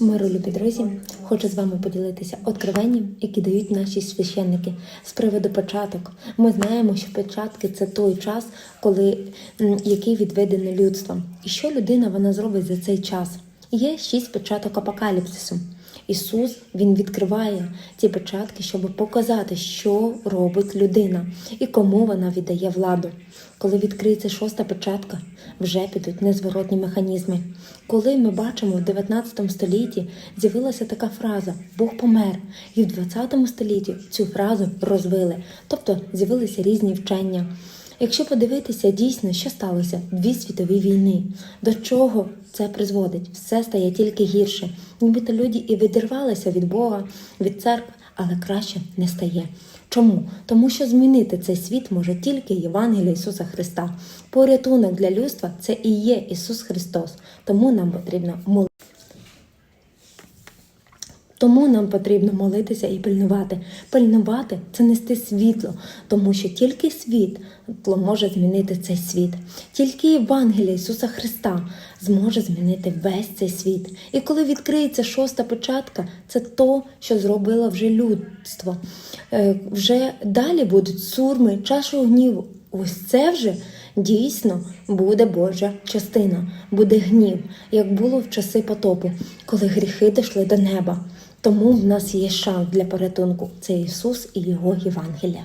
Миролюбі друзі, хочу з вами поділитися откровенням, які дають наші священники з приводу початок. Ми знаємо, що початки це той час, коли який відведений людством. І що людина вона зробить за цей час? Є шість початок апокаліпсису. Ісус Він відкриває ці початки, щоб показати, що робить людина і кому вона віддає владу. Коли відкриється шоста початка, вже підуть незворотні механізми. Коли ми бачимо в 19 столітті з'явилася така фраза Бог помер, і в 20 столітті цю фразу розвили, тобто з'явилися різні вчення. Якщо подивитися дійсно, що сталося дві світові війни, до чого це призводить, все стає тільки гірше. Нібито люди і відірвалися від Бога, від церкви, але краще не стає. Чому? Тому що змінити цей світ може тільки Євангелія Ісуса Христа. Порятунок для людства це і є Ісус Христос. Тому нам потрібно молитися. Тому нам потрібно молитися і пильнувати. Пильнувати це нести світло, тому що тільки світло може змінити цей світ. Тільки Євангелія Ісуса Христа зможе змінити весь цей світ. І коли відкриється шоста початка, це то, що зробило вже людство. Е, Вже далі будуть сурми, чашу гніву. Ось це вже дійсно буде Божа частина, буде гнів, як було в часи потопу, коли гріхи дійшли до неба. Тому в нас є шанс для порятунку. Це Ісус і Його Євангелія.